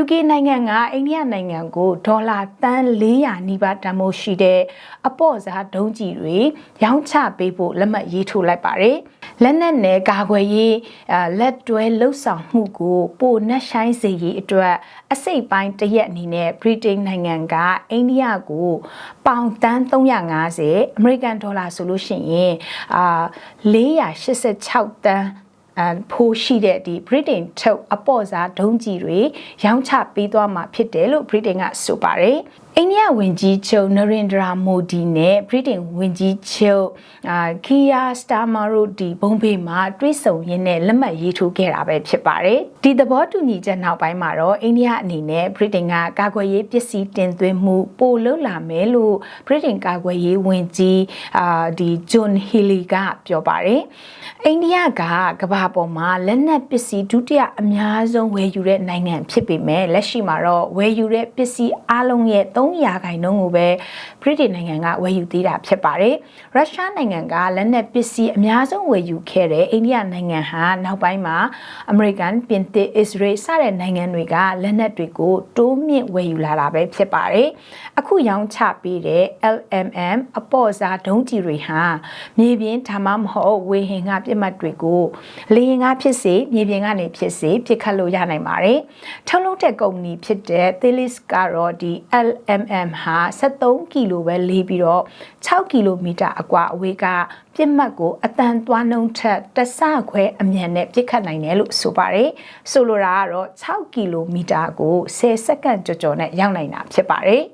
UK နိုင်ငံကအိန္ဒိယနိုင်ငံကိုဒေါ်လာတန်း400နီးပါးတန်ဖိုးရှိတဲ့အပေါ့စားဒုံးကျည်တွေရောင်းချပေးဖို့လက်မှတ်ရေးထိုးလိုက်ပါတယ်။လက်နက်နယ်ကာကွယ်ရေးအာလက်တွဲလှုပ်ဆောင်မှုကိုပိုနှက်ဆိုင်စေရေးအတွက်အစိတ်ပိုင်းတစ်ရက်အနေနဲ့ဗြိတိန်နိုင်ငံကအိန္ဒိယကိုပေါင်တန်း350အမေရိကန်ဒေါ်လာဆိုလို့ရှိရင်အာ486တန်းအ ဖိုးရှိတဲ့ဒီ Britain ထုတ်အပေါ့စားဒုံးကြီးတွေရောင်းချပေးသွားမှာဖြစ်တယ်လို့ Britain ကဆိုပါတယ်။ အိန္ဒိယဝန်ကြီးချုပ်နရင်ဒရာမိုဒီနဲ့ Britain ဝန်ကြီးချုပ်အာကီယာစတာမာရိုဒီဘုံဘေးမှာတွဲဆုံရင်းနဲ့လက်မှတ်ရေးထိုးခဲ့တာပဲဖြစ်ပါတယ်။ဒီသဘောတူညီချက်နောက်ပိုင်းမှာတော့အိန္ဒိယအနေနဲ့ Britain ကကာကွယ်ရေးပစ္စည်းတင်သွင်းမှုပိုလုပ်လာမယ်လို့ Britain ကာကွယ်ရေးဝန်ကြီးအာဒီဂျွန်ဟီလီကပြောပါတယ်။အိန္ဒိယကကမ္ဘာပေါ်မှာလက်နက်ပစ္စည်းဒုတိယအများဆုံးဝယ်ယူတဲ့နိုင်ငံဖြစ်ပေမဲ့လက်ရှိမှာတော့ဝယ်ယူတဲ့ပစ္စည်းအလုံးရဲ့300ခိုင်နှုန်းကိုပဲဗြိတိန်နိုင်ငံကဝယ်ယူသေးတာဖြစ်ပါတယ်။ရုရှားနိုင်ငံကလက်နက်ပစ္စည်းအများဆုံးဝယ်ယူခဲ့တဲ့အိန္ဒိယနိုင်ငံဟာနောက်ပိုင်းမှာအမေရိကန်၊ပြင်သစ်၊အစ္စရေးစတဲ့နိုင်ငံတွေကလက်နက်တွေကိုတိုးမြင့်ဝယ်ယူလာတာပဲဖြစ်ပါတယ်။အခုရောင်းချပေးတဲ့ LMM အပေါ့စားဒုံးကျည်တွေဟာမြေပြင်ဒါမှမဟုတ်ဝေဟင်ကပြစ်မှတ်တွေကိုလေယာဉ်ကဖြစ်စေမြေပြင်ကနေဖြစ်စေပစ်ခတ်လို့ရနိုင်ပါတယ်။ထုတ်လုပ်တဲ့ကုမ္ပဏီဖြစ်တဲ့ Thelis ကတော့ဒီ LMM ဟာ73ကီလိုပဲလေးပြီးတော့6ကီလိုမီတာအကွာအဝေးကပြစ်မှတ်ကိုအတန်သွားနှုံထက်တဆခွဲအမြန်နဲ့ပစ်ခတ်နိုင်တယ်လို့ဆိုပါတယ်။ဆိုလိုတာကတော့6ကီလိုမီတာကို10စက္ကန့်ကျော်ကျော်နဲ့ရောက်နိုင်တာဖြစ်ပါတယ်။